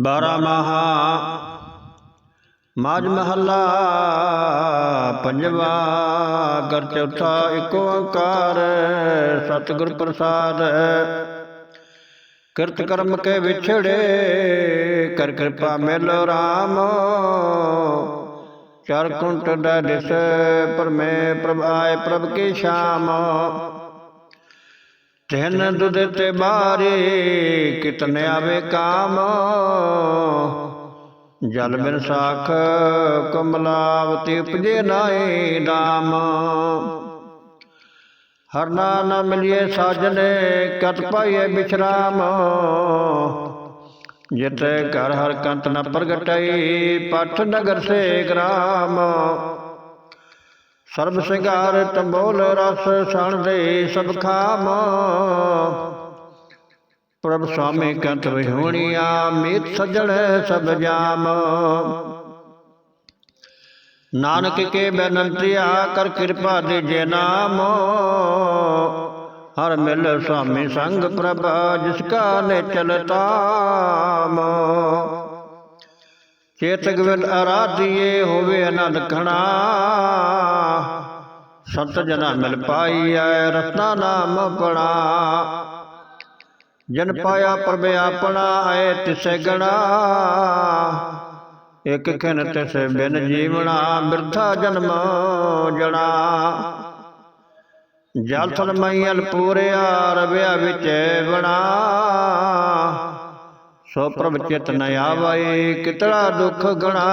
ਬਾਰਾ ਮਹਾ ਮਾਜ ਮਹੱਲਾ ਪੰਜਵਾ ਕਰ ਚੌਥਾ ਏਕ ਓੰਕਾਰ, ਸਤਿਗੁਰ ਪ੍ਰਸਾਦ। ਕਿਰਤ ਕਰਮ ਕੇ ਵਿਛੜੇ, ਕਰ ਕਿਰਪਾ ਮਿਲੋ RAM ਚਾਰ ਕੁੰਟ ਦਾ ਦਿਸ, ਪਰਮੇ ਪ੍ਰਭ ਆਏ ਪ੍ਰਭ ਕੀ ਸ਼ਾਮ। ਤਿੰਨ ਦੁਧ ਤੇ ਬਾਰੇ ਕਿਤਨੇ ਆਵੇ ਕਾਮ। ਜਲ ਬਿਨ ਸਾਖ ਕਮਲਾਵਤੀ ਉਪਜੇ ਨਾਏ ਨਾਮ। ਹਰਨਾ ਨ ਮਿਲਿਏ ਸਾਜਨੇ ਕਤ ਪਾਈਏ ਬਿਸ਼ਰਾਮ ਜਿਤੇ ਘਰ ਹਰ ਕੰਤ ਨ ਪ੍ਰਗਟਈ, ਪਠ ਨਗਰ ਸੇ ਗ੍ਰਾਮ। ਸਰਬ ਸਿੰਗਾਰ ਤੰਬੋਲ ਰਸ ਸਣ ਦੇ ਸਭ ਖਾਮ। ਪ੍ਰਭ ਸੁਆਮੀ ਕੰਤ ਵਿਹੋਣੀਆ, ਮੀਤ ਸਜਣ ਸਭ ਜਾਮ। ਨਾਨਕ ਕੇ ਬੇਨੰਤੀਆ ਕਰ ਕਿਰਪਾ ਦੇ ਜੇ ਨਾਮ। ਹਰ ਮਿਲ ਸੁਆਮੀ ਸੰਗ ਪ੍ਰਭ, ਜਿਸ ਕਾ ਨੇ ਚਲਤਾਮ ਚੇਤ ਵਿਲ ਆਰਾਧੀਏ ਹੋਵੇ ਆਨੰਦ ਖਣਾ ਸੰਤ ਜਨਾ ਮਿਲ ਪਾਈਐ ਰਤਨਾ ਨਾਮ ਪੜਾ ਜਨ ਪਾਇਆ ਪ੍ਰਭ ਆਪਣਾ, ਆਏ ਤਿਸੈ ਗਣਾ। ਇਕ ਖਿਨ ਤਿਸ ਬਿਨ ਜੀਵਣਾ, ਬਿਰਥਾ ਜਨਮ ਜਣਾ। ਜਲ ਥਲ ਮਈਲ ਪੂਰਿਆ, ਰਵਿਆ ਵਿੱਚ ਬਣਾ। ਸੋ ਪ੍ਰਭ ਚਿਤ ਨ ਆਵੈ ਕਿਤੜਾ ਦੁਖ ਗਣਾ।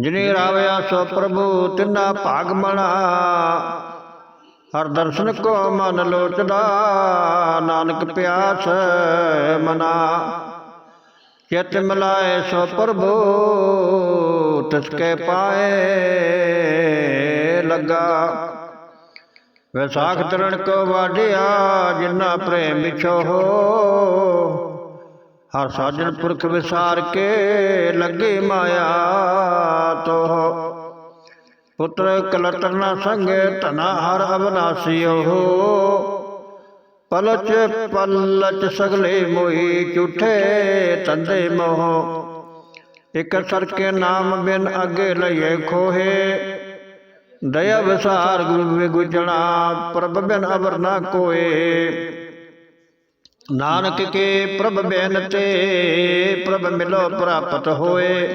ਜਿਨੇ ਰਾਵਿਆ ਸੋ ਪ੍ਰਭੂ ਤਿਨਾ ਭਾਗ ਮਣਾ ਹਰ ਦਰਸ਼ਨ ਕੋ ਮਨ ਲੋਚਦਾ। ਨਾਨਕ ਪਿਆਸ ਮਨਾ। ਚਿਤ ਮਿਲਾਏ ਸੋ ਪ੍ਰਭੂ ਤਿਸ ਕੇ ਪਾਏ ਲਗਾ। ਵਿਸਾਖ ਤਰਣ ਕੋ ਵਾਢਿਆ, ਜਿਨਾ ਪ੍ਰੇਮ ਵਿਛੋ ਹੋ। ਹਰ ਸਾਜਨ ਪੁਰਖ ਵਿਸਾਰ ਕੇ ਲੱਗੇ ਮਾਇਆ ਤੋ ਪੁੱਤਰ ਕਲਟਰ ਸੰਗ, ਧਨਾ ਹਰ ਅਬਨਾਸੀਓ ਪਲਚ ਪਲਚ ਸਗਲੇ ਮੋਹੀ ਝੂਠੇ ਤੰਦੇ ਮੋਹ। ਇਕ ਸਰ ਕੇ ਨਾਮ ਬਿਨ ਅਗੇ ਲਈਏ ਖੋਹੇ। ਦਇਆ ਵਿਸਾਰ ਗੁਰੂ ਗੁਜਣਾ ਪ੍ਰਭ ਬਿਨ ਅਵਰ ਨਾ ਕੋਏ। ਨਾਨਕ ਕੇ ਪ੍ਰਭ ਬੇਨ ਤੇ ਪ੍ਰਭ ਮਿਲੋ ਪ੍ਰਾਪਤ ਹੋਏ।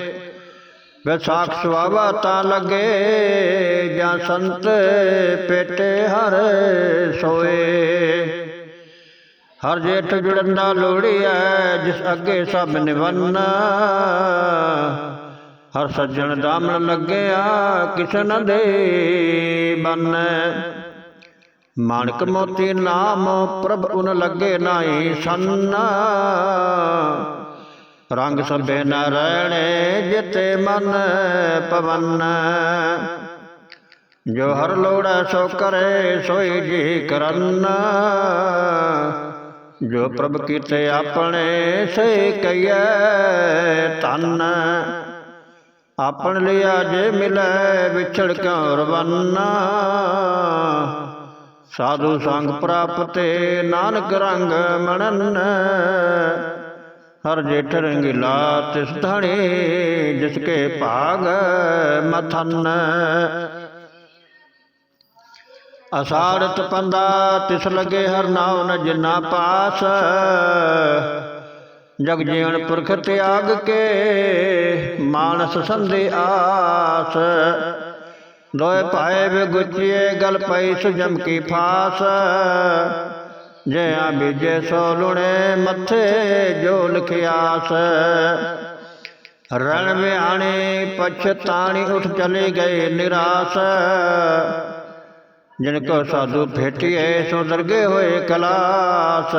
ਵਿਸਾਖ ਸੁਆਵਾ ਤਾਂ ਲਗੇ ਜਾਂ ਸੰਤ ਪੇਟੇ ਹਰ ਸੋਏ। ਹਰ ਜੇਠ ਜੁੜੰਦਾ ਲੋੜੀਐ ਜਿਸ ਅੱਗੇ ਸਭ ਨਿਵੰਨ। ਹਰ ਸੱਜਣ ਦਾਮਨ ਲੱਗਿਆ ਕਿਸ਼ਨ ਦੇ ਬੰਨ। ਮਾਨਕ ਮੋਤੀ ਨਾਮ ਪ੍ਰਭ ਉਨ ਲੱਗੇ ਨਾਹੀ ਸੰਨ। ਰੰਗ ਸਭੇ ਨ ਰਹਿਣੇ ਜਿਤੇ ਮਨ ਪਵਨ। ਜੋ ਹਰ ਲੋੜੈ ਸੋ ਕਰੇ, ਸੋਈ ਜੀ ਕਰਨ। ਜੋ ਪ੍ਰਭ ਕੀਤੇ ਆਪਣੇ ਸੇ ਕਈਐ ਤਨ ਆਪਣ ਲਿਆ ਜੇ ਮਿਲੈ ਵਿਛੜ ਕਿਉ ਰਵੰਨਾ? ਸਾਧੂ ਸੰਗ ਪ੍ਰਾਪਤੇ ਨਾਨਕ ਰੰਗ ਮਣਨ, ਹਰ ਜੇਠ ਰੰਗਿਲਾ ਤਿਸ ਧਣੇ, ਜਿਸ ਕੇ ਭਾਗ ਮਥਨ। ਅਸਾੜਤ ਪੰਦਾ ਤਿਸ ਲਗੇ ਹਰ ਨਾਉ ਨ ਜਿਨਾ ਪਾਸ ਜਗ ਜੀਵਨ ਪੁਰਖ ਤਿਆਗ ਕੇ ਮਾਨਸ ਸੰਦੇ ਆਸ। ਦੋਏ ਪਾਏ ਵਿਗੁਚੀਏ ਗਲ ਪਈ ਸੁਜਮ ਕੀ ਫਾਸ। ਜੇ ਆ ਬੀਜੇ ਸੋ ਲੁਣੇ ਮੱਥੇ ਜੋ ਲਿਖਿਆਸ। ਰਣ ਵਿਆਣੇ ਪਛਤਾਣੀ ਉਠ ਚਲੇ ਗਏ ਨਿਰਾਸ। ਜਿਨ ਕੋ ਸਾਧੂ ਭੇਟਿਏ ਸੋ ਦਰਗੇ ਹੋਏ ਕਲਾਸ।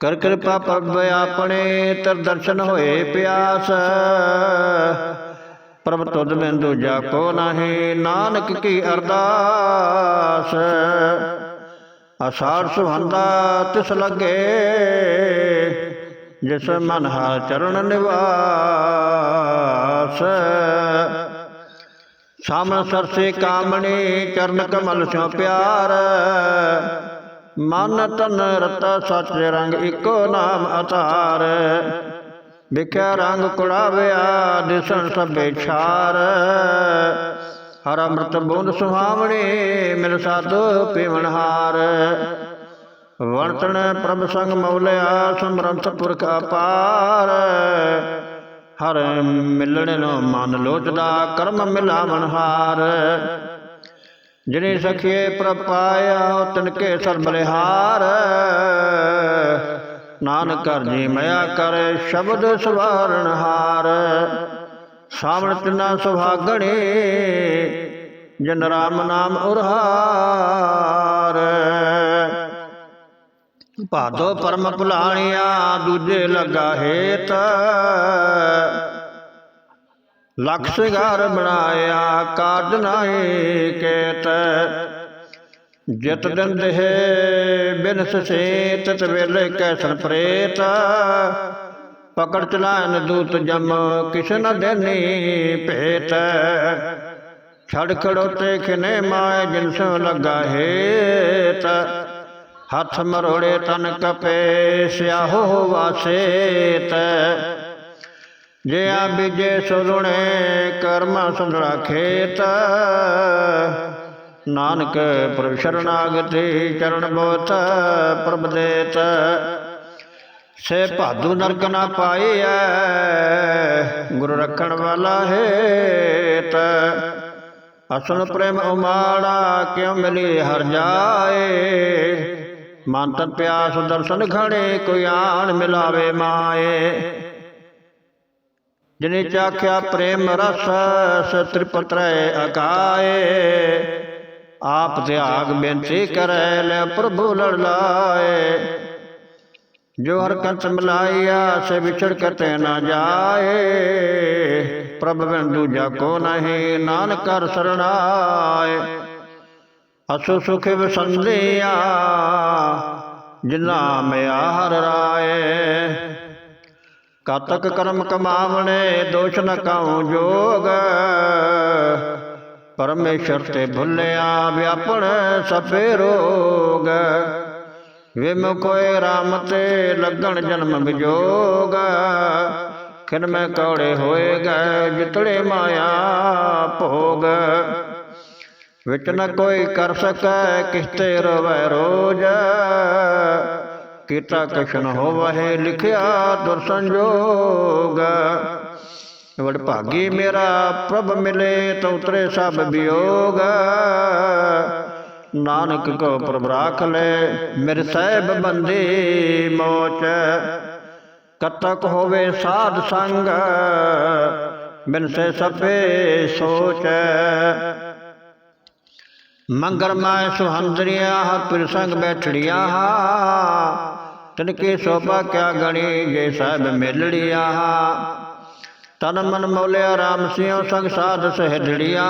ਕਰ ਕਿਰਪਾ ਪ੍ਰਭ ਆਪਣੇ ਤਰ ਦਰਸ਼ਨ ਹੋਏ ਪਿਆਸ। ਪ੍ਰਭ ਤੁਧ ਬਿਨ ਦੂਜਾ ਕੋ ਨਾਹੀ, ਨਾਨਕ ਕੀ ਅਰਦਾਸ। ਅਸਾਰ ਸੁਹੰਦਾ ਤਿਸ ਲਗੇ, ਜਿਸ ਮਨ ਹਰ ਚਰਨ ਨਿਵਾਸ। ਸਾਮਨ ਸਰਸੇ ਕਾਮਣੀ ਚਰਨ ਕਮਲ ਸਿਉ ਪਿਆਰ। ਮਨ ਤਨ ਰਤਾ ਸਚ ਰੰਗ ਇੱਕੋ ਨਾਮ ਅਤਾਰ ਵਿਖਿਆ ਰੰਗ ਕੁੜਾਵਿਆ, ਦਿਸਣ ਸਭੇ ਛਾਰ। ਹਰ ਅੰਮ੍ਰਿਤ ਬੂੰਦ ਸੁਹਾਵਣੀ, ਮਿਲ ਸਾਧੂ ਪੀਵਨ ਹਾਰ। ਵਰਤਣ ਪ੍ਰਭ ਸੰਗ ਮੌਲਿਆ, ਸਮਰੰਥ ਪੁਰਖ ਅਪਾਰ। ਹਰ ਮਿਲਣ ਨੂੰ ਮਨ ਲੋਚਦਾ, ਕਰਮ ਮਿਲਾਵਣ ਹਾਰ। ਜਿਨੇ ਸਖੀਏ ਪ੍ਰਪਾਇਆ ਤਿਨਕੇ ਸਰ ਬਲਿਹਾਰ ਨਾਨਕ ਕਰ ਜੀ ਮਇਆ ਕਰ, ਸ਼ਬਦ ਸਵਾਰਣ ਹਾਰ। ਸਾਵਣ ਤਿਨਾ ਸੁਹਾਗਣੇ, ਜਨ ਰਾਮ ਨਾਮ ਉਰਹਾਰ। ਭਾਦੋ ਪਰਮ ਭੁਲਾਣਿਆ ਦੂਜੇ ਲਗਾ ਹੇਤ। ਲਖ ਸਿਗਾਰ ਬਣਾਇਆ ਕਾਰਜ ਨਾਹੀ ਕੇਤ। ਜਿਤ ਦਿਨ ਦੇਹ ਬਿਨ ਸੇਤ ਤਤ ਵੇਲੇ ਕੈਸਨ ਪ੍ਰੇਤ। ਪਕੜ ਚਲਾਨ ਦੂਤ ਜਮ ਕਿਛ ਨ ਦੇਨੀ ਭੇਟ। ਛੜ ਖੜੋਤੇ ਖਿਨੇ ਮਾਏ ਜਿਨ ਸੋ ਲਗਾ ਹੇਤ। ਹੱਥ ਮਰੋੜੇ ਤਨ ਕਪੇ ਸਿਆਹੋ ਵਾਸੇਤ। ਜੇ ਆ ਬੀਜੇ ਸੁਲਣੇ ਕਰਮ ਸੰਧੜਾ ਖੇਤ। ਨਾਨਕ ਪ੍ਰਭ ਸ਼ਰਨਾਗਤੀ ਚਰਨ ਬੋਤ ਪ੍ਰਭ ਦੇਤ। ਸੇ ਭਾਦੂ ਨਰਕ ਨਾ ਪਾਈਐ ਗੁਰੂ ਰੱਖਣ ਵਾਲਾ ਹੇਤ। ਅਸਨ ਪ੍ਰੇਮ ਉਮਾੜਾ ਕਿਉ ਮਿਲੀ ਹਰ ਜਾਏ? ਮਨ ਤਨ ਪਿਆਸ ਦਰਸ਼ਨ ਖੜੇ ਕੋਈ ਆਣ ਮਿਲਾਵੇ ਮਾਏ। ਜਿਨੇ ਚਾਖਿਆ ਪ੍ਰੇਮ ਰਸ ਸਤ੍ਰਿਪਤਰੈ ਅਕਾਏ। ਆਪ ਤਿਆਗ ਬੇਨਤੀ ਕਰੈ ਲੈ ਪ੍ਰਭੂ ਲੜ ਲਾਏ। ਜੋ ਹਰ ਕੰਤ ਮਿਲਾਇਆ ਸੇ ਵਿਛੜ ਕਤੇ ਨਾ ਜਾਏ। ਪ੍ਰਭ ਬਿਨ ਦੂਜਾ ਕੋ ਨਹੀਂ ਨਾਨਕ ਕਰ ਸਰਣਾਏ। ਅਸੁ ਸੁਖ ਵਸੰਦਿਆ ਜਿਨਾ ਮਿਆ ਹਰ ਰਾਏ। ਕਤਕ ਕਰਮ ਕਮਾਵਣੇ ਦੋਸ਼ ਨ ਕਾਉ ਜੋਗ। ਪਰਮੇਸ਼ਰ ਤੇ ਭੁੱਲਿਆ ਵਿਆਪਣ ਸਭੇ ਰੋਗ। ਵਿਮੁਖੋਏ RAM ਤੇ ਲੱਗਣ ਜਨਮ ਵਿਜੋਗ। ਖਿਨ ਮੈਂ ਕੌੜੇ ਹੋਏ ਗਏ ਜਿਤੜੇ ਮਾਇਆ ਭੋਗ। ਵਿਚ ਨ ਕੋਈ ਕਰ ਸਕੈ ਕਿਸਤੇ ਰਵੈ ਰੋਜ। ਕੀਤਾ ਕਸ਼ਨ ਹੋਵਹਿ, ਲਿਖਿਆ ਦੁਰ ਸੰਜੋਗ। ਵਡ ਭਾਗੀ ਮੇਰਾ ਪ੍ਰਭ ਮਿਲੇ ਤਉ ਉਤਰੇ ਸਭ ਵਿਯੋਗ। ਨਾਨਕ ਕੋ ਪ੍ਰਭ ਰਾਖ ਲੈ, ਮੇਰੇ ਸਹਿਬ ਬੰਦੇ ਮੋਚ। ਕਤਕ ਹੋਵੇ ਸਾਧ ਸੰਗ, ਬਿਨ ਸੇ ਸਭੇ ਸੋਚ। ਮੰਗਰ ਮੈਂ ਸੁਹੰਦਰੀਆ, ਹਰ ਸੰਗ ਬੈਠੜੀਆ ਤਨ ਕੇ ਸੋਭਾ ਕਿਆ ਗਣੀ ਜੇ ਸਾਹਿਬ ਮਿਲੜੀਆ ਤਨ ਮਨ ਮੌਲਿਆ RAM ਸਿਉ ਸੰਗ ਸਾਧ ਸਹਿੜੀਆ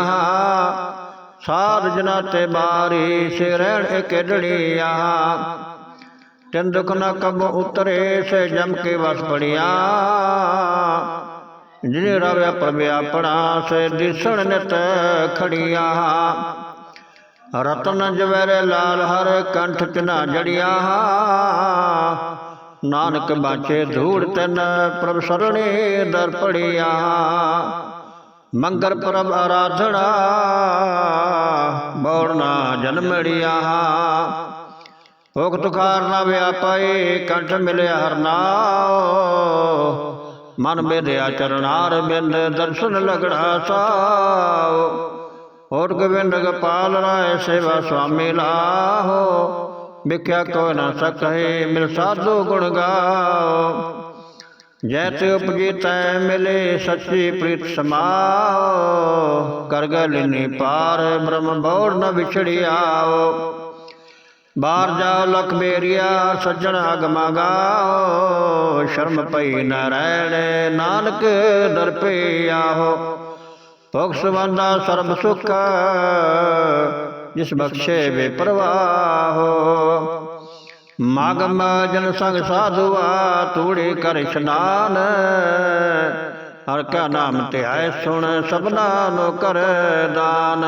ਸਾਧ ਜਨਾ ਤੇ ਬਾਰੀ ਸੇ ਰਹਿਣ ਇਕ ਢੜੀਆ ਤਿੰਨ ਦੁਖ ਨ ਕਬ ਉਤਰੇ ਸੇ ਜਮ ਕੇ ਵਸ ਪੜਿਆ ਜਿਨੇ ਰਵਿਆ ਪ੍ਰਭ ਆਪਣਾ ਸੇ ਦਿਸਣ ਨਿਤ ਖੜੀਆ ਰਤਨ ਜਵੈਰੇ ਲਾਲ ਹਰ ਕੰਠ ਤਿਨਾ ਜੜਿਆ। ਨਾਨਕ ਬਾਚੇ ਧੂੜ ਤਨ ਪ੍ਰਭ ਸਰਣੇ ਦਰ ਪੜਿਆ। ਮੰਗਰ ਪ੍ਰਭ ਆਰਾਧਣਾ ਬੌੜਨਾ ਜਨਮੜਿਆ ਭੋਗ ਤੁਖਾਰ ਨਾ ਵਿਆਪਾਏ ਕੰਠ ਮਿਲਿਆ ਹਰਨਾਉ ਮਨ ਬੇਦਿਆ ਚਰਨਾਰ ਬਿੰਦ, ਦਰਸ਼ਨ ਲਗੜਾ ਸਾਉ। ਹੋਰ ਗੋਬਿੰਦ ਗੋਪਾਲ ਰਾਏ ਸੇਵਾ ਸੁਆਮੀ ਲਾਹੋ। ਵਿਖਿਆ ਕੋ ਨਾ ਸਕੈ ਮਿਲ ਸਾਧੂ ਗੁਣ ਗਾਓ। ਜੈ ਤੇ ਉਪਜੀ ਮਿਲੇ, ਸੱਚੀ ਪ੍ਰੀਤ ਸਮਾਓ। ਕਰਗਲਿਨੀ ਪਾਰ, ਬ੍ਰਹਮ ਬੌੜ ਨ ਵਿਛੜਿਆਓ। ਬਾਹਰ ਜਾਓ ਲਖ ਬੇਰੀਆ, ਸੱਜਣ ਅਗਮਾ ਗਾਓ। ਸ਼ਰਮ ਪਈ ਨ ਰਹਿਣੇ, ਨਾਨਕ ਦਰ ਪੇ ਆਹੋ ਭੋਗ ਸਰਬ ਸੁਖ, ਜਿਸ ਬਖਸ਼ੇ ਵੇ ਪ੍ਰਵਾਹੋ। ਮਾਗਮ ਜਨ ਸੰਗ ਸਾਧੁਆ, ਤੂੜੇ ਕਰ ਇਸ਼ਨਾਨ। ਹਰ ਕਾ ਨਾਮ ਧਿਆਏ ਸੁਣ, ਸਭਨਾ ਨੋ ਕਰ ਦਾਨ।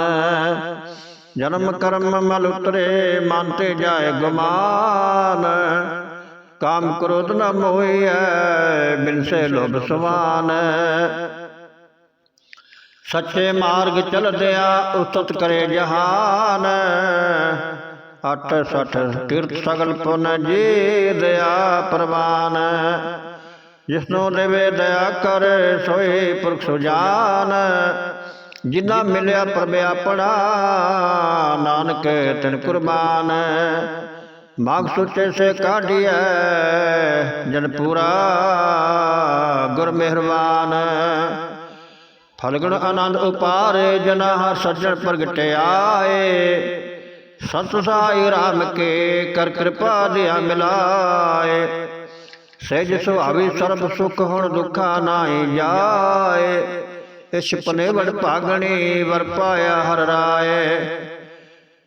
ਜਨਮ ਕਰਮ ਮਲ ਉਤਰੇ, ਮਨ ਤੇ ਜਾਏ ਗੁਮਾਨ। ਕਾਮ ਕ੍ਰੋਧ ਨ ਮੋਹੀਐ ਬਿਨਸੇ ਲੋਭ ਸਮਾਨ ਸੱਚੇ ਮਾਰਗ ਚਲਦਿਆ ਉਸਤ ਕਰੇ ਜਹਾਨ। ਅਠ ਸਠ ਕਿਰਤ ਸਗਲ ਪੁਨ ਜੀ ਦਇਆ ਪ੍ਰਵਾਨ। ਜਿਸਨੂੰ ਦੇਵੇ ਦਇਆ ਕਰ, ਸੋਈ ਪੁਰਖ ਸੁਜਾਨ। ਜਿਨਾ ਮਿਲਿਆ ਪ੍ਰਭ ਆਪਣਾ ਨਾਨਕ ਤਿਨ ਕੁਰਬਾਨ। ਮਾਗ ਸੁੱਚੇ ਸੇ ਕਾਢੀਐ, ਜਨ ਪੂਰਾ ਗੁਰ ਮਿਹਰਬਾਨ। ਫਲਗਣ ਆਨੰਦ ਉਪਾਰ ਜਨਾ ਹਰ ਸੱਜਣ ਪ੍ਰਗਟਿਆਏ ਸਤ ਸਾਈ ਰਾਮ ਕੇ ਕਰ ਕਿਰਪਾ ਦਿਆ ਮਿਲਾਏ। ਸਹਿਜ ਸੁਹਾਵੀ ਸਰਬ ਸੁਖ ਹੁਣ ਦੁਖਾ ਨਾਹੀ ਜਾਏ। ਇਛ ਪਨੇ ਭਾਗਣੀ ਵਰ ਪਾਇਆ ਹਰ ਰਾਏ।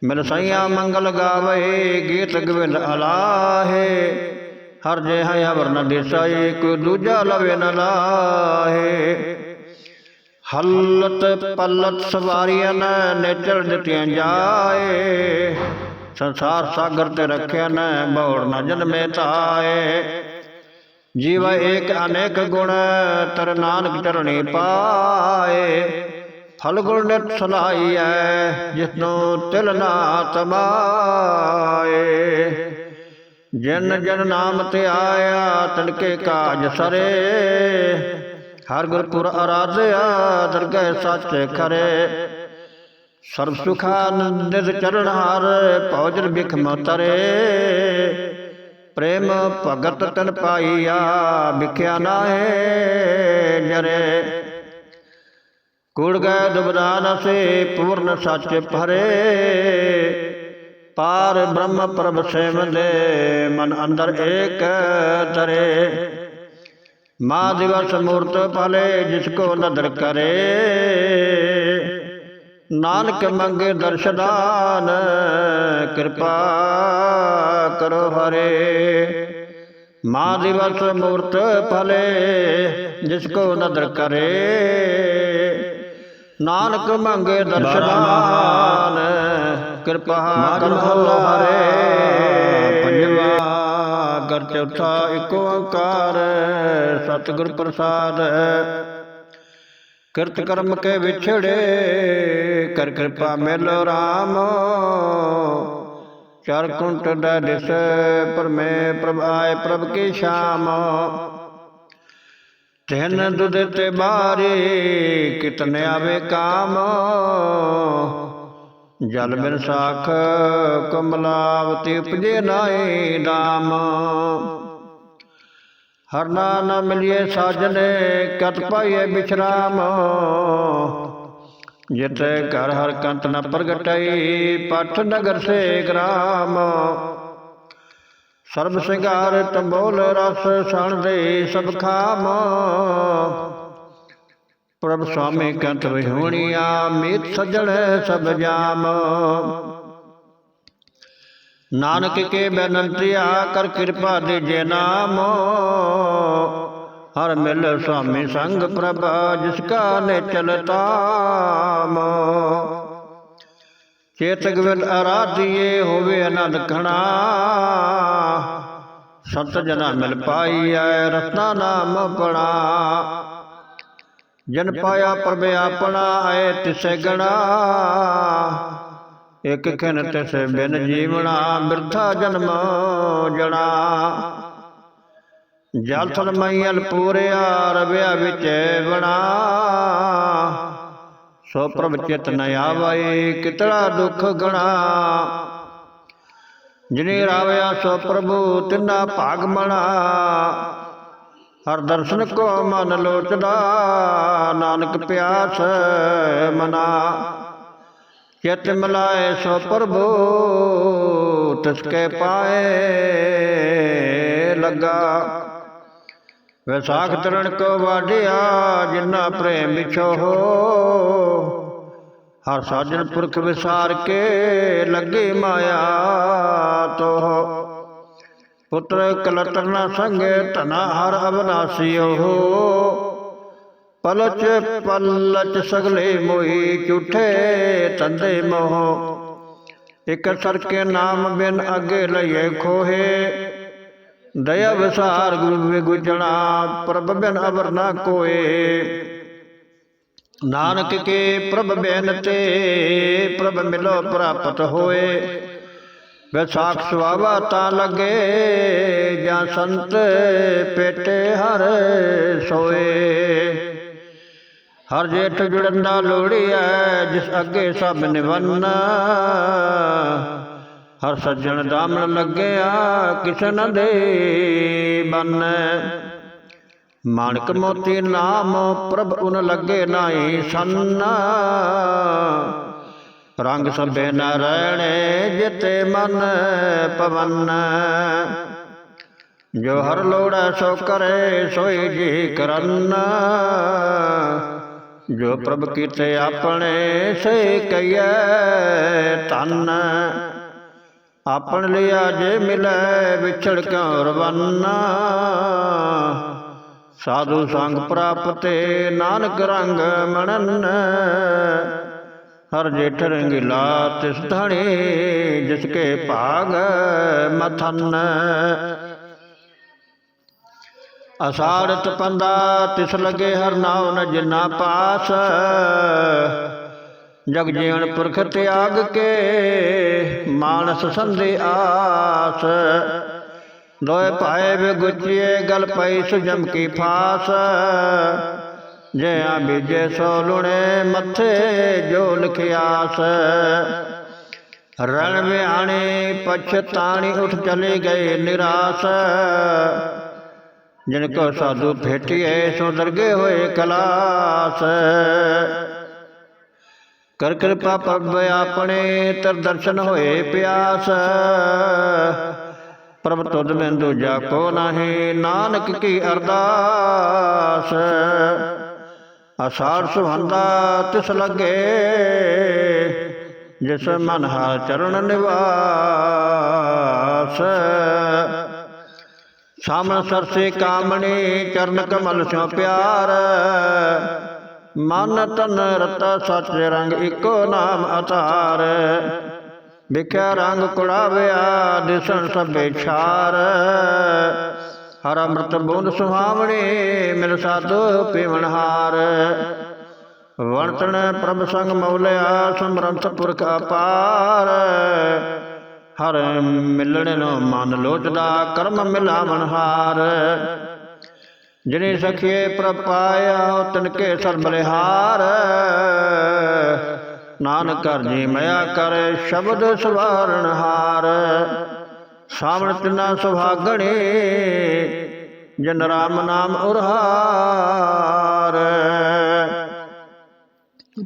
ਮਿਲ ਸਈਆ ਮੰਗਲ ਗਾਵੇ, ਗੀਤ ਗਵਿੰਦ ਅਲਾਹੇ। ਹਰ ਜੇ ਹੈ ਅਵਰ ਨ ਦਿਸਾਈ, ਕੋਈ ਦੂਜਾ ਲਵੇ ਨ ਲਾਹੇ। ਹਲਤ ਪਲਤ ਸਵਾਰੀਆਂ ਨੇ ਚੜ ਦਿੱਤੀਆਂ ਜਾਏ। ਸੰਸਾਰ ਸਾਗਰ ਤੇ ਰੱਖਿਆ ਨ ਬੌੜ ਨ ਜਨਮੇ ਤਾਏ। ਜੀਵ ਏਕ ਅਨੇਕ ਗੁਣ ਤਰ ਨਾਨਕ ਚਰਣੀ ਪਾਏ। ਫਲ ਗੁਣ ਨੇ ਸਲਾਈ ਸਲਾਈਐ ਜਿਸਨੂੰ ਤਿਲ ਨਾ ਤਮਾਏ। ਜਨ ਜਨ ਨਾਮ ਤੇ ਆਇਆ ਤਨਕੇ ਕਾਜ ਸਰੇ। ਹਰ ਗੁਰਪੁਰ ਆਰਾਧਿਆ ਦਰਗਹਿ ਸੱਚ ਖਰੇ ਸਰਬ ਸੁਖਾਨੰਦ ਚਰਨ ਹਰ ਭੌਜਨ ਬਿਖਮ ਤਰੇ ਪ੍ਰੇਮ ਭਗਤ ਤਨ ਪਾਈਆ ਵਿਖਿਆ ਨਾਏ ਜਰੇ ਕੁੜ ਗਏ ਦੁਬਦਾਨ ਸੇ ਪੂਰਨ ਸੱਚ ਭਰੇ ਪਾਰ ਬ੍ਰਹਮ ਪ੍ਰਭ ਸੇਵੰਦੇ ਮਨ ਅੰਦਰ ਏਕ ਤਰੇ ਮਾ ਦਿਵਸ ਮੂਰਤ ਭਲੇ ਜਿਸ ਕੋ ਨਦਰ ਕਰੇ। ਨਾਨਕ ਮੰਗੇ ਦਰਸ਼ਨਾਨ ਕਿਰਪਾ ਕਰੋ ਹਰੇ। ਮਾ ਦਿਵਸ ਮੂਰਤ ਭਲੇ ਜਿਸ ਕੋ ਨਦਰ ਕਰੇ। ਨਾਨਕ ਮੰਗੇ ਦਰਸ਼ਨਾਨ ਕਿਰਪਾ ਕਰੋ ਹਰੇ। ਕਰ ਚੌਥਾ ਏਕ ਓੰਕਾਰ ਸਤਿਗੁਰ ਪ੍ਰਸਾਦ ਕਿਰਤ ਕਰਮ ਕੇ ਵਿਛੜੇ, ਕਰ ਕਿਰਪਾ ਮਿਲੋ RAM ਚਾਰ ਕੁੰਟ ਦਾ ਦਿਸ ਪਰਮੇ ਪ੍ਰਭ ਆਏ ਪ੍ਰਭ ਕੀ ਸ਼ਾਮ। ਤੈਨ ਦੁਦ ਤੇ ਬਾਰੇ ਕਿਤਨੇ ਆਵੇ ਕਾਮ। ਜਲ ਬਿਨ ਸਾਖ ਕਮਲਾਵਤੀ ਉਪਜੇ ਨਾਏ ਦਾਮ ਹਰਨਾ ਨਾਮ ਮਿਲਿਏ ਸਾਜਨੇ ਕਤ ਪਾਈਏ ਬਿਸ਼ਰਾਮ। ਜਿਤ ਘਰ ਹਰ ਕੰਤ ਨ ਪ੍ਰਗਟਈ, ਪਠ ਨਗਰ ਸੇ ਗ੍ਰਾਮ। ਸਰਬ ਸਿੰਗਾਰ ਤੰਬੋਲ ਰਸ ਸਣ ਦੇ ਸਭ ਖਾਮ। ਪ੍ਰਭ ਸੁਆਮੀ ਕੰਤ ਵਿਹੂਣੀਆ, ਮੀਤ ਸਜਣ ਸਭ ਜਾਮ। ਨਾਨਕ ਕੇ ਬੇਨੰਤੀਆ ਕਰ ਕਿਰਪਾ ਦੇ ਜੇ ਨਾਮ। ਹਰ ਮਿਲ ਸੁਆਮੀ ਸੰਗ ਪ੍ਰਭ, ਜਿਸ ਕਾ ਨੇ ਚਲਤਾਮ ਚੇਤ ਵਿਲ ਆਰਾਧੀਏ, ਹੋਵੇ ਆਨੰਦ ਖਣਾ ਸਤ ਜਨਾ ਮਿਲ ਪਾਈਐ, ਰਤਨਾ ਨਾਮ ਪੜਾ ਜਨ ਪਾਇਆ ਪ੍ਰਭ ਆਪਣਾ ਆਏ ਤਿਸੈ ਗਣਾ। ਇਕ ਖਿਨ ਤਿਸ ਬਿਨ ਜੀਵਣਾ ਬਿਰਥਾ ਜਨਮ ਜਣਾ। ਜਲ ਥਲ ਮਈਲ ਪੂਰਿਆ ਰਵਿਆ ਵਿੱਚ ਬਣਾ ਸੋ ਪ੍ਰਭ ਚਿਤ ਨ ਆਵੈ ਕਿਤੜਾ ਦੁਖ ਗਣਾ। ਜਿਨੇ ਰਾਵਿਆ ਸੋ ਪ੍ਰਭੂ ਤਿਨਾ ਭਾਗ ਮਣਾ। ਹਰ ਦਰਸ਼ਨ ਕੋ ਮਨ ਲੋਚਦਾ, ਨਾਨਕ ਪਿਆਸ ਮਨਾ। ਚਿਤ ਮਿਲਾਏ ਸੋ ਪ੍ਰਭੂ ਤਿਸਕੇ ਪਾਏ ਲੱਗਾ। ਵਿਸਾਖ ਤਰਣ ਕੋ ਵਾਢਿਆ ਜਿਨਾ ਪ੍ਰੇਮ ਵਿਛੋ ਹਰ ਸਾਜਨ ਪੁਰਖ ਵਿਸਾਰ ਕੇ ਲੱਗੇ ਮਾਇਆ ਤੋ। ਪੁੱਤਰ ਕਲਤਰਨਾ ਸੰਗੇ ਧਨਾ ਹਰ ਅਬਨਾਸੀਓ ਪਲਚ ਪਲਚ ਸਗਲੇ ਮੋਹੀ ਝੂਠੇ ਤੰਦੇ ਮੋਹ। ਇਕ ਸਰ ਕੇ ਨਾਮ ਬਿਨ ਅਗੇ ਲਈਏ ਖੋਹੇ। ਦਇਆ ਵਿਸਾਰ ਗੁਰੂ ਵਿਗੁਜਣਾ, ਪ੍ਰਭ ਬਿਨ ਅਵਰ ਨਾ ਕੋਏ। ਨਾਨਕ ਕੇ ਪ੍ਰਭ ਬਿਨ ਤੇ, ਪ੍ਰਭ ਮਿਲੋ ਪ੍ਰਾਪਤ ਹੋਏ। ਵਿਸਾਖ ਸੁਆਵਾ ਤਾਂ ਲੱਗੇ, ਜਾਂ ਸੰਤ ਪੇਟੇ ਹਰ ਸੋਏ। ਹਰ ਜੇਠ ਜੁੜਨ ਜੁੜੰਦਾ ਲੋੜੀਐ ਜਿਸ ਅੱਗੇ ਸਭ ਨਿਵੰਨ। ਹਰ ਸੱਜਣ ਦਾਮਨ ਲੱਗਿਆ, ਕਿਸ ਦੇ ਬੰਨ। ਮਾਨਕ ਮੋਤੀ ਨਾਮ ਪ੍ਰਭ ਉਨ ਲੱਗੇ ਨਾਹੀ ਸੰਨ। ਰੰਗ ਸਭੇ ਨ ਰਹਿਣੇ ਜਿਤੇ ਮਨ ਪਵਨ। ਜੋ ਹਰ ਲੋੜਾ ਸੋ ਕਰੇ, ਸੋਈ ਜੀ ਕਰਨ। ਜੋ ਪ੍ਰਭ ਕੀਤੇ ਆਪਣੇ, ਸੇ ਕਈਐ ਤਨ ਆਪਣ ਲਿਆ ਜੇ ਮਿਲੈ, ਵਿਛੜ ਕਿਉ ਰਵੰਨਾ? ਸਾਧੂ ਸੰਗ ਪ੍ਰਾਪਤੇ ਨਾਨਕ ਰੰਗ ਮਣਨ। ਹਰ ਜੇਠ ਰੰਗਿਲਾ ਤਿਸ ਧਣੇ ਜਿਸ ਕੇ ਭਾਗ ਮਥਨ। ਅਸਾੜਤ ਪੰਦਾ ਤਿਸ ਲਗੇ ਹਰ ਨਾਉ ਨ ਜਿਨਾ ਪਾਸ। ਜਗ ਜੀਵਨ ਪੁਰਖ ਤਿਆਗ ਕੇ ਮਾਨਸ ਸੰਦੇ ਆਸ। ਦੋਏ ਪਾਏ ਵਿਗੁਚੀਏ ਗਲ ਪਈ ਸੁਜਮ ਕੀ ਫਾਸ। ਜੇ ਬੀਜੇ ਸੋ ਲੁਣੇ ਮੱਥੇ ਜੋ ਲਿਖਿਆਸ। ਰਣ ਵਿਆਣੇ ਪਛਤਾਣੀ ਉਠ ਚਲੇ ਗਏ ਨਿਰਾਸ। ਜਿਨ ਕੋ ਸਾਧੂ ਭੇਟਿਏ ਸੋ ਦਰਗੇ ਹੋਏ ਕਲਾਸ। ਕਰ ਕਿਰਪਾ ਪਗ ਆਪਣੇ ਤਰ ਦਰਸ਼ਨ ਹੋਏ ਪਿਆਸ। ਪ੍ਰਭ ਤੁਧ ਮੈਂ ਦੂਜਾ ਕੋ ਨਾਹੀ, ਨਾਨਕ ਕੀ ਅਰਦਾਸ। ਅਸਾਰ ਸੁਹੰਦਾ ਤਿਸ ਲੱਗੇ, ਜਿਸ ਮਨ ਹਾ ਚਰਨ ਨਿਵਾਸ। ਸਾਮਣ ਸਰਸੇ ਕਾਮਣੀ ਚਰਨ ਕਮਲ ਸਿਓ ਪਿਆਰ। ਮਨ ਤਨ ਰਤਾ ਸੱਚ ਰੰਗ ਇੱਕੋ ਨਾਮ ਅਤਾਰ। ਵਿਖਿਆ ਰੰਗ ਕੁੜਾਵਿਆ, ਦਿਸਣ ਸਭੇ ਛਾਰ। ਹਰ ਅੰਮ੍ਰਿਤ ਬੂੰਦ ਸੁਹਾਵਣੇ, ਮਿਲ ਸਾਧੂ ਪੀਵਨ ਹਾਰ। ਵਰਤਣ ਪ੍ਰਭ ਸੰਗ ਮੌਲਿਆ ਸਮਰੰਥ ਪੁਰਖ ਅਪਾਰ। ਹਰ ਮਿਲਣ ਨੂੰ ਮਨ ਲੋਚਦਾ, ਕਰਮ ਮਿਲਾਵਣ ਹਾਰ। ਜਿਨੇ ਸਖੀਏ ਪ੍ਰਪਾਇਆ ਤਨ ਕੇ ਸਰਬ ਲਿਹਾਰ ਨਾਨਕ ਕਰ ਜੀ ਮਇਆ ਕਰ, ਸ਼ਬਦ ਸਵਾਰਣ ਹਾਰ। ਸਾਵਣ ਤਿਨਾ ਸੁਭਾਗਣੇ, ਜਨ ਰਾਮ ਨਾਮ ਉਰਹਾਰ।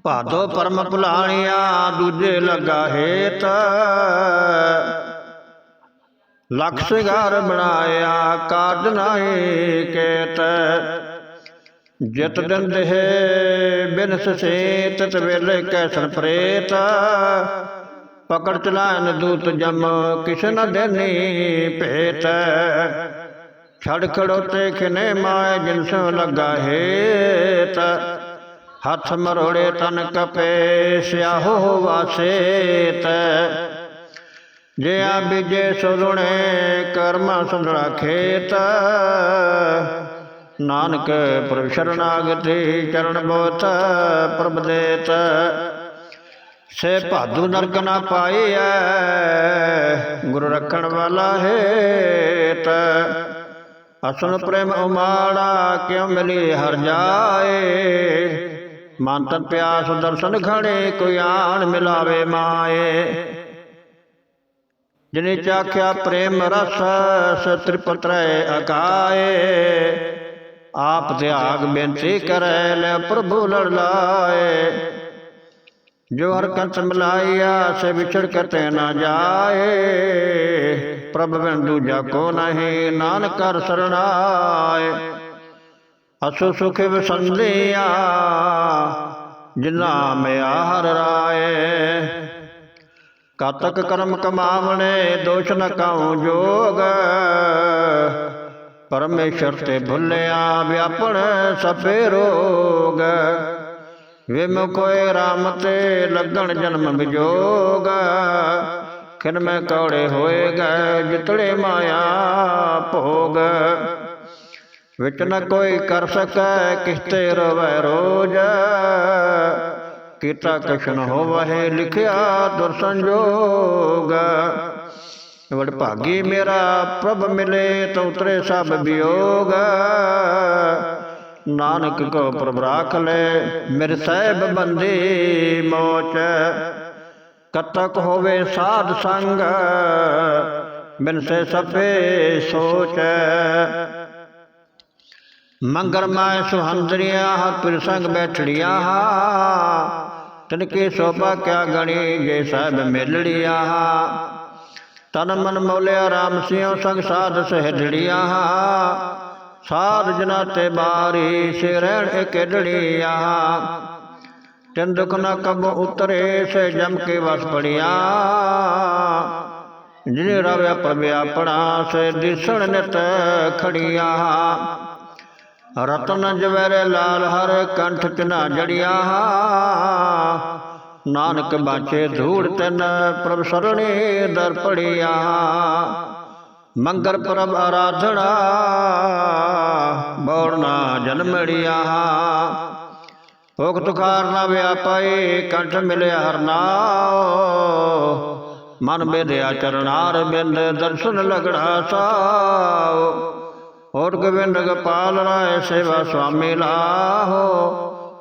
ਭਾਦੋ ਪਰਮ ਭੁਲਾਣਿਆ, ਦੂਜੇ ਲੱਗਾ ਹੇਤ। ਲਖ ਸਿਗਾਰ ਬਣਾਇਆ ਕਾਜ ਨਾਹੀ ਕੇਤ। ਜਿਤ ਦਿਨ ਦੇਹ ਬਿਨ ਸੇਤ ਤਤ ਵੇਲੇ ਕੈਸਨ ਪ੍ਰੇਤ। ਪਕੜ ਚਲਾਨ ਦੂਤ ਜਮ ਕਿਸ਼ਨ ਨ ਦੇਨੀ ਭੇਟ। ਛੜ ਖੜੋਤੇ ਖਿਨੇ ਮਾਏ ਜਿਨ ਸੋ ਹੇਤ। ਹੱਥ ਮਰੋੜੇ ਤਨ ਕਪੇ, ਸਿਆਹੋ ਵਾਸੇਤ। ਜੇ ਆ ਬੀਜੇ ਸੁਰਣੇ, ਕਰਮ ਸੰਧੜਾ ਖੇਤ। ਨਾਨਕ ਪ੍ਰਭ ਸ਼ਰਨਾਗਤੀ ਚਰਨ ਬੋਤ ਪ੍ਰਭ ਦੇਤ। ਸੇ ਭਾਦੂ ਨਰਕ ਨਾ ਪਾਈਐ, ਗੁਰੂ ਰੱਖਣ ਵਾਲਾ ਹੇਤ। ਅਸਨ ਪ੍ਰੇਮ ਉਮਾੜਾ ਕਿਉ ਮਿਲੀ ਹਰ ਜਾਏ? ਮਨ ਤਨ ਪਿਆਸ ਦਰਸ਼ਨ ਘਣੇ ਕੋਈ ਆਣ ਮਿਲਾਵੇ ਮਾਏ। ਜਿਨੇ ਚਾਖਿਆ ਪ੍ਰੇਮ ਰਸ ਸਤ੍ਰਿਪਤਰੈ ਅਕਾਏ। ਆਪ ਤਿਆਗ ਬੇਨਤੀ ਕਰੈ, ਲੈ ਪ੍ਰਭੂ ਲੜ ਲਾਏ। ਜੋ ਹਰ ਕੰਚ ਮਿਲਾਈਆ ਸੇ ਵਿਛੜ ਕਤੇ ਨਾ ਜਾਏ। ਪ੍ਰਭ ਬਿਨ ਦੂਜਾ ਕੋ ਨਹੀਂ, ਨਾਨਕ ਕਰ ਸਰਣਾਏ। ਅਸੁ ਸੁਖ ਵਸੰਦਿਆ ਜਿਨਾ ਮਿਆ ਹਰ ਰਾਏ। ਕਾਤਕ ਕਰਮ ਕਮਾਵਣੇ, ਦੋਸ਼ ਨ ਕਾਉ ਜੋਗ। ਪਰਮੇਸ਼ਰ ਤੇ ਭੁੱਲਿਆ, ਵਿਆਪਣ ਸਭੇ ਰੋਗ। ਵਿਮ ਕੋਏ RAM ਤੇ ਲੱਗਣ ਜਨਮ ਵਿਜੋਗ। ਖਿਨ ਮੈਂ ਕੌੜੇ ਹੋਏ ਗਏ ਜਿਤੜੇ ਮਾਇਆ ਭੋਗ। ਵਿੱਚ ਨ ਕੋਈ ਕਰ ਸਕੈ ਕਿਸ ਤੇ ਰਵੈ ਰੋਜ। ਕੀਤਾ ਕਸ਼ਨ ਹੋਵਹਿ ਲਿਖਿਆ ਦੁਰ ਸੰਜੋਗ। ਵਡ ਭਾਗੀ ਮੇਰਾ ਪ੍ਰਭ ਮਿਲੇ ਤਉ ਉਤਰੇ ਸਭ ਵਿਯੋਗ। ਨਾਨਕ ਕੋ ਪ੍ਰਭ ਰਾਖ ਲੈ, ਮੇਰੇ ਸਹਿਬ ਬੰਦੇ ਮੋਚ। ਕਤਕ ਹੋਵੇ ਸਾਧ ਸੰਗ, ਬਿਨ ਸੇ ਸਭੇ ਸੋਚ। ਮੰਗਰ ਮਾਇ ਸੁਹੰਦਰੀਆਂ ਹਰ ਪਿਰ ਸੰਗ ਬੈਠੜੀਆਂ ਤਨ ਕੇ ਸੋਭਾ ਕਿਆ ਗਣੀ, ਜੇ ਸਾਹਿਬ ਮਿਲੜੀਆਂ ਤਨ ਮਨ ਮੌਲਿਆ, ਰਾਮ ਸਿਉ ਸੰਗ ਸਾਧ ਸਹਿਜੜੀਆਂ ਸਾਧ ਜਨਾ ਤੇ ਬਾਰੀ ਸੇ ਰਹਿਣ ਇਕੜੜੀਆਂ ਤਿਨ ਦੁਖ ਨ ਕਬ ਉਤਰੇ ਸੇ ਜਮ ਕੇ ਵਸ ਪੜੀਆਂ ਜਿਨੇ ਰਵਿਆ ਪ੍ਰਭ ਆਪਣਾ ਸੇ ਦਿਸਣ ਨਿਤ ਖੜੀਆਂ ਰਤਨ ਜਵੈਰੇ ਲਾਲ ਹਰ ਕੰਠ ਚਨਾ ਜੜੀਆਂ ਨਾਨਕ ਬਾਚੇ ਧੂੜ ਤਨ ਪ੍ਰਭ ਸਰਣੇ ਦਰ ਪੜੀਆਂ ਮੰਗਰ ਪ੍ਰਭ ਆਰਾਧਣਾ ਬੌੜਨਾ ਜਨਮੜੀਆਂ ਭੋਗ ਤੁਖਾਰ ਨਾ ਵਿਆਪਾਏ ਕੰਠ ਮਿਲਿਆ ਹਰਨਾਉ ਮਨ ਬੇਦਿਆ ਚਰਨਾਰ ਬਿੰਦ, ਦਰਸ਼ਨ ਲਗੜਾ ਸਾਉ। ਹੋਰ ਗੋਬਿੰਦ ਗੋਪਾਲ ਰਾਏ ਸੇਵਾ ਸੁਆਮੀ ਲਾਹੋ।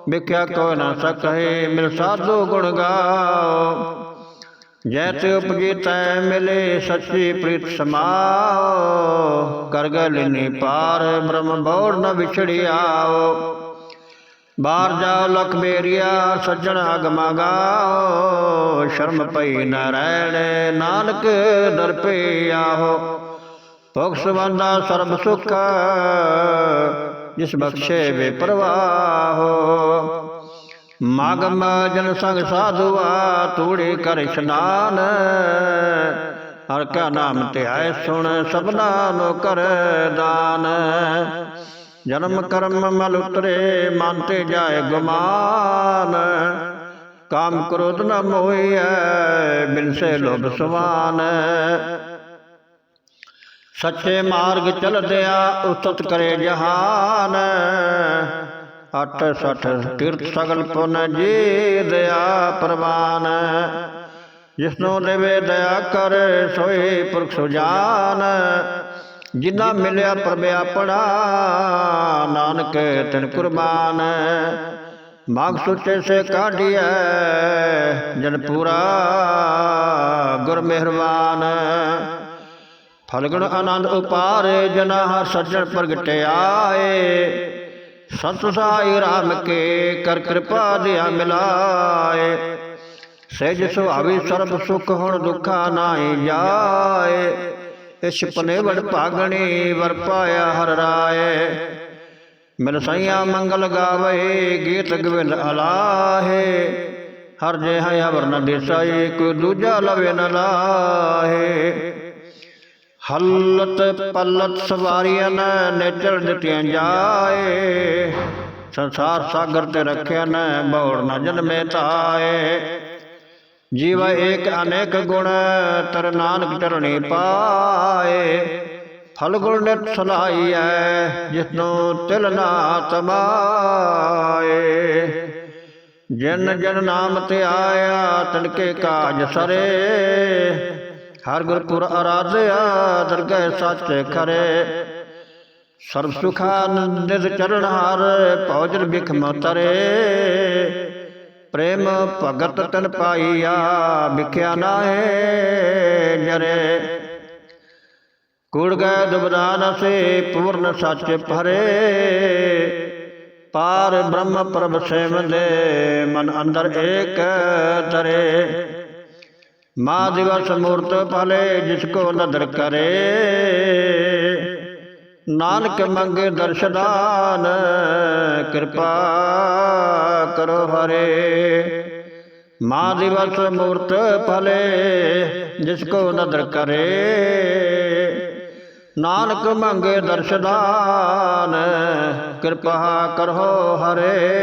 ਵਿਖਿਆ ਕੋ ਨਾ ਸਕੈ ਮਿਲ ਸਾਧੂ ਗੁਣ ਗਾਓ। ਜੈ ਤੇ ਉਪਜੀ ਤੈ ਮਿਲੇ ਸੱਚੀ ਪ੍ਰੀਤ ਸਮਾਓ। ਕਰ ਗਲਿਨੀ ਪਾਰ ਬ੍ਰਹਮ ਬੋੜ ਨ ਵਿਛੜਿਆਓ ਬਾਹਰ ਜਾਓ ਲਖ ਬੇਰੀਆ ਸੱਜਣ ਅਗਮਾ ਗਾਓ ਸ਼ਰਮ ਪਈ ਨ ਰਹਿਣ ਨਾਨਕ ਦਰ ਪੇ ਆਹੋ। ਭੋਗ ਸੰਬੰਧਾ ਸਰਬ ਸੁਖ ਜਿਸ ਬਖਸ਼ੇ ਵੇ ਪ੍ਰਵਾਹੋ ਮਗਮ ਜਨ ਸੰਗ ਸਾਧੁਆ ਤੂੜੇ ਕਰ ਇਸ਼ਨਾਨ। ਹਰ ਕਾ ਨਾਮ ਧਿਆਏ ਸੁਣ ਸਭਨਾ ਨੋ ਕਰ ਦਾਨ। ਜਨਮ ਕਰਮ ਮਲ ਉਤਰੇ ਮਨ ਤੇ ਜਾਏ ਗੁਮਾਨ। ਕਾਮ ਕ੍ਰੋਧ ਨ ਮੋਹੀਐ ਬਿਨ ਸੇ ਲੋਭ ਸਵਾਨ। ਸੱਚੇ ਮਾਰਗ ਚਲਦਿਆ ਉਸਤ ਕਰੇ ਜਹਾਨ। ਅਠ ਸਠ ਤੀਰਥ ਸਗਲ ਪੁਨ ਜੀ ਦਇਆ ਪ੍ਰਵਾਨ। ਜਿਸਨੂੰ ਦੇਵੇ ਦਇਆ ਕਰ ਸੋਈ ਪੁਰਖ ਸੁਜਾਨ। ਜਿਨਾ ਮਿਲਿਆ ਪ੍ਰਭ ਆਪਣਾ, ਨਾਨਕ ਤਿਨ ਕੁਰਬਾਨ। ਮਾਗ ਸੁਚੇ ਸੇ ਕਾਢੀਐ, ਜਨ ਪੂਰਾ ਗੁਰ ਮਿਹਰਬਾਨ। ਫਲਗਣ ਆਨੰਦ ਉਪਾਰੇ ਜਨਾ ਸੱਜਣ ਪ੍ਰਗਟਿਆਏ। ਸਤ ਸਾਈ ਰਾਮ ਕੇ ਕਰ ਕਿਰਪਾ ਦਿਆ ਮਿਲਾਏ। ਸਹਿਜ ਸੁਹਾਵੀ ਸਰਬ ਸੁਖ ਹੁਣ ਦੁਖਾ ਨਾਹੀ ਜਾਏ। ਇਛ ਪਨੇ ਵਡ ਭਾਗਣੀ ਵਰ ਪਾਇਆ ਹਰ ਰਾਏ। ਮਿਲ ਸਈਆ ਮੰਗਲ ਗਾਵੇ, ਗੀਤ ਗਵਿੰਦ ਅਲਾਹੇ। ਹਰ ਜੇ ਹੈ ਅਵਰ ਨ ਦਿਸਾਈ, ਕੋਈ ਦੂਜਾ ਲਵੇ ਨ ਲਾਹੇ। ਹਲਤ ਪਲਤ ਸਵਾਰੀਆਂ ਨੇ ਚੜ ਦਿੱਤੀਆਂ ਜਾਏ। ਸੰਸਾਰ ਸਾਗਰ ਤੇ ਰੱਖਿਆ ਨੇ ਬੌੜ ਨ ਜਨਮੇ ਤਾਏ। ਜੀਵ ਏਕ ਅਨੇਕ ਗੁਣ ਤਰ ਨਾਨਕ ਚਰਣੀ ਪਾਏ। ਫਲ ਗੁਣ ਨਿਤ ਸਲਾਈਐ ਜਿਸਨੂੰ ਤਿਲ ਨਾ ਤਮਾਏ। ਜਨ ਜਨ ਨਾਮ ਤੇ ਆਇਆ, ਤਨਕੇ ਕਾਜ ਸਰੇ। ਹਰ ਗੁਰਪੁਰ ਆਰਾਧਿਆ ਦਰਗਹਿ ਸੱਚ ਖਰੇ ਸਰਬ ਸੁਖਾਨੰਦਿਤ ਚਰਨ ਹਰ ਭੌਜਨ ਬਿਖਮ ਤਰੇ ਪ੍ਰੇਮ ਭਗਤ ਤਨ ਪਾਈਆ ਵਿਖਿਆ ਨਾਹੇ ਜਰੇ ਕੁੜ ਗਏ ਦੁਬਦਾਨ ਸੇ ਪੂਰਨ ਸੱਚ ਭਰੇ ਪਾਰ ਬ੍ਰਹਮ ਪ੍ਰਭ ਸੇਵੰਦੇ ਮਨ ਅੰਦਰ ਏਕ ਤਰੇ ਮਾ ਦਿਵਸ ਮੂਰਤ ਭਲੇ ਜਿਸ ਕੋ ਨਦਰ ਕਰੇ। ਨਾਨਕ ਮੰਗੇ ਦਰਸ਼ਦਾਨ, ਕਿਰਪਾ ਕਰੋ ਹਰੇ। ਮਾ ਦਿਵਸ ਮੂਰਤ ਭਲੇ ਜਿਸ ਕੋ ਨਦਰ ਕਰੇ। ਨਾਨਕ ਮੰਗੇ ਦਰਸ਼ਦਾਨ, ਕਿਰਪਾ ਕਰੋ ਹਰੇ।